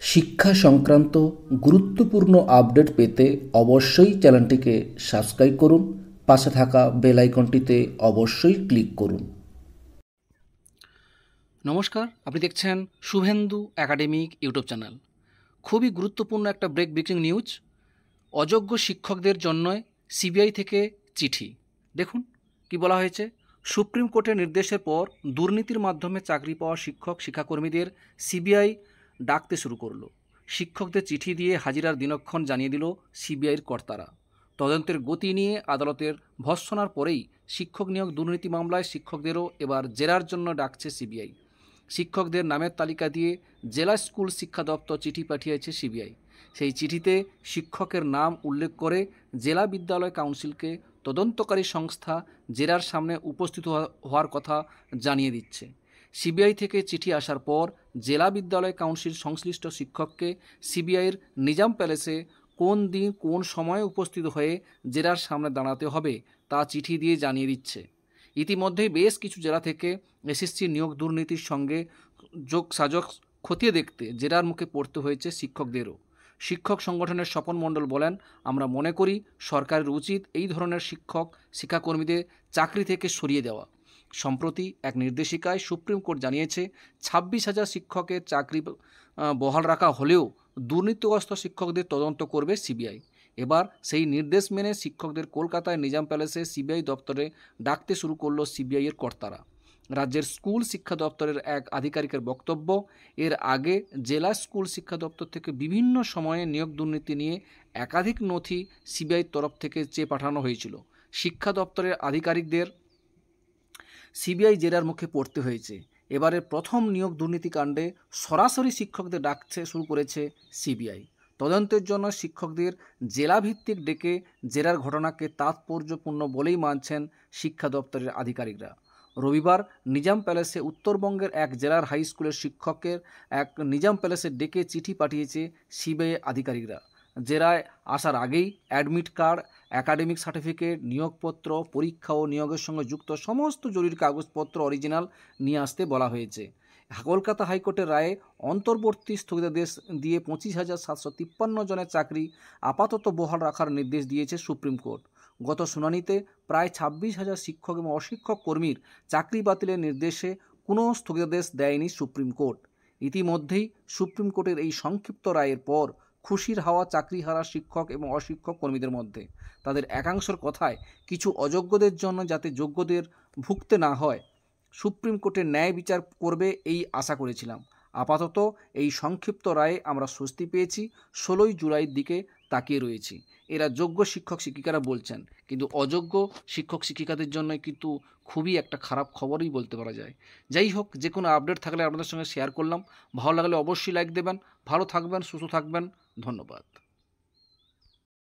শিক্ষা সংক্রান্ত গুরুত্বপূর্ণ আপডেট পেতে অবশ্যই চ্যানেলটিকে সাবস্ক্রাইব করুন, পাশে থাকা বেল আইকনটিতে অবশ্যই ক্লিক করুন। নমস্কার, আপনি দেখছেন শুভেন্দু একাডেমিক ইউটিউব চ্যানেল। খুবই গুরুত্বপূর্ণ একটা ব্রেক ব্রেকিং নিউজ, অযোগ্য শিক্ষকদের জন্য সিবিআই থেকে চিঠি। দেখুন, কি বলা হয়েছে? সুপ্রিম কোর্টের নির্দেশের পর দুর্নীতির মাধ্যমে চাকরি পাওয়া শিক্ষক, শিক্ষাকর্মীদের সিবিআই ডাকতে শুরু করল। শিক্ষকদের চিঠি দিয়ে হাজিরার দিনক্ষণ জানিয়ে দিল সিবিআইয়ের কর্তারা। তদন্তের গতি নিয়ে আদালতের ভৎসনার পরেই শিক্ষক নিয়োগ দুর্নীতি মামলায় শিক্ষকদেরও এবার জেরার জন্য ডাকছে সিবিআই। শিক্ষকদের নামের তালিকা দিয়ে জেলা স্কুল শিক্ষা দপ্তর চিঠি পাঠিয়েছে সিবিআই। সেই চিঠিতে শিক্ষকের নাম উল্লেখ করে জেলা বিদ্যালয় কাউন্সিলকে তদন্তকারী সংস্থা জেরার সামনে উপস্থিত হওয়ার কথা জানিয়ে দিচ্ছে। সিবিআই থেকে চিঠি আসার পর জেলা বিদ্যালয় কাউন্সিল সংশ্লিষ্ট শিক্ষককে সিবিআইয়ের নিজাম প্যালেসে কোন দিন কোন সময়ে উপস্থিত হয়ে জেরার সামনে দাঁড়াতে হবে তা চিঠি দিয়ে জানিয়ে দিচ্ছে। ইতিমধ্যেই বেশ কিছু জেলা থেকে এসএসসি নিয়োগ দুর্নীতির সঙ্গে যোগ সাজক খতিয়ে দেখতে জেরার মুখে পড়তে হয়েছে শিক্ষকদেরও। শিক্ষক সংগঠনের স্বপন মণ্ডল বলেন, আমরা মনে করি সরকারের উচিত এই ধরনের শিক্ষক, শিক্ষাকর্মীদের চাকরি থেকে সরিয়ে দেওয়া। সম্প্রতি এক নির্দেশিকায় সুপ্রিম কোর্ট জানিয়েছে, ছাব্বিশ হাজার শিক্ষকের চাকরি বহাল রাখা হলেও দুর্নীতিগ্রস্ত শিক্ষকদের তদন্ত করবে সিবিআই। এবার সেই নির্দেশ মেনে শিক্ষকদের কলকাতায় নিজাম প্যালেসে সিবিআই দপ্তরে ডাকতে শুরু করল সিবিআইয়ের কর্তারা। রাজ্যের স্কুল শিক্ষা দপ্তরের এক আধিকারিকের বক্তব্য, এর আগে জেলা স্কুল শিক্ষা দপ্তর থেকে বিভিন্ন সময়ে নিয়োগ দুর্নীতি নিয়ে একাধিক নথি সিবিআইয়ের তরফ থেকে চেয়ে পাঠানো হয়েছিল। শিক্ষা দপ্তরের আধিকারিকদের সিবিআই জেরার মুখে পড়তে হয়েছে। এবারে প্রথম নিয়োগ দুর্নীতিকাণ্ডে সরাসরি শিক্ষকদের ডাকছে শুরু করেছে সিবিআই। তদন্তের জন্য শিক্ষকদের জেলাভিত্তিক ডেকে জেরার ঘটনাকে তাৎপর্যপূর্ণ বলেই মানছেন শিক্ষা দপ্তরের আধিকারিকরা। রবিবার নিজাম প্যালেসে উত্তরবঙ্গের এক জেলার হাই স্কুলের শিক্ষকের এক নিজাম প্যালেসে ডেকে চিঠি পাঠিয়েছে সিবিআই আধিকারিকরা। জেরায় আসার আগেই অ্যাডমিট কার্ড অ্যাকাডেমিক সার্টিফিকেট, নিয়োগপত্র, পরীক্ষা ও নিয়োগের সঙ্গে যুক্ত সমস্ত জরুরি কাগজপত্র অরিজিনাল নিয়ে আসতে বলা হয়েছে। কলকাতা হাইকোর্টের রায়ে অন্তর্বর্তী স্থগিতাদেশ দিয়ে পঁচিশ হাজার সাতশো তিপ্পান্ন জনের চাকরি আপাতত বহাল রাখার নির্দেশ দিয়েছে সুপ্রিম কোর্ট। গত শুনানিতে প্রায় ছাব্বিশ হাজার শিক্ষক এবং অশিক্ষক কর্মীর চাকরি বাতিলের নির্দেশে কোনো স্থগিতাদেশ দেয়নি সুপ্রিম কোর্ট। ইতিমধ্যেই সুপ্রিম কোর্টের এই সংক্ষিপ্ত রায়ের পর খুশির হাওয়া চাকরি হারা শিক্ষক এবং অশিক্ষক কর্মীদের মধ্যে। তাদের একাংশের কথায় কিছু অযোগ্যদের জন্য যাতে যোগ্যদের ভুগতে না হয়, সুপ্রিম কোর্টের ন্যায় বিচার করবে এই আশা করেছিলাম। আপাতত এই সংক্ষিপ্ত রায়ে আমরা স্বস্তি পেয়েছি, ষোলোই জুলাইয়ের দিকে তাকিয়ে রয়েছি। এরা যোগ্য শিক্ষক শিক্ষিকারা বলছেন, কিন্তু অযোগ্য শিক্ষক শিক্ষিকাদের জন্য কিন্তু খুবই একটা খারাপ খবরই বলতে পারা যায়। যাই হোক, যে কোনো আপডেট থাকলে আপনাদের সঙ্গে শেয়ার করলাম। ভালো লাগলে অবশ্যই লাইক দেবেন। ভালো থাকবেন, সুস্থ থাকবেন। ধন্যবাদ।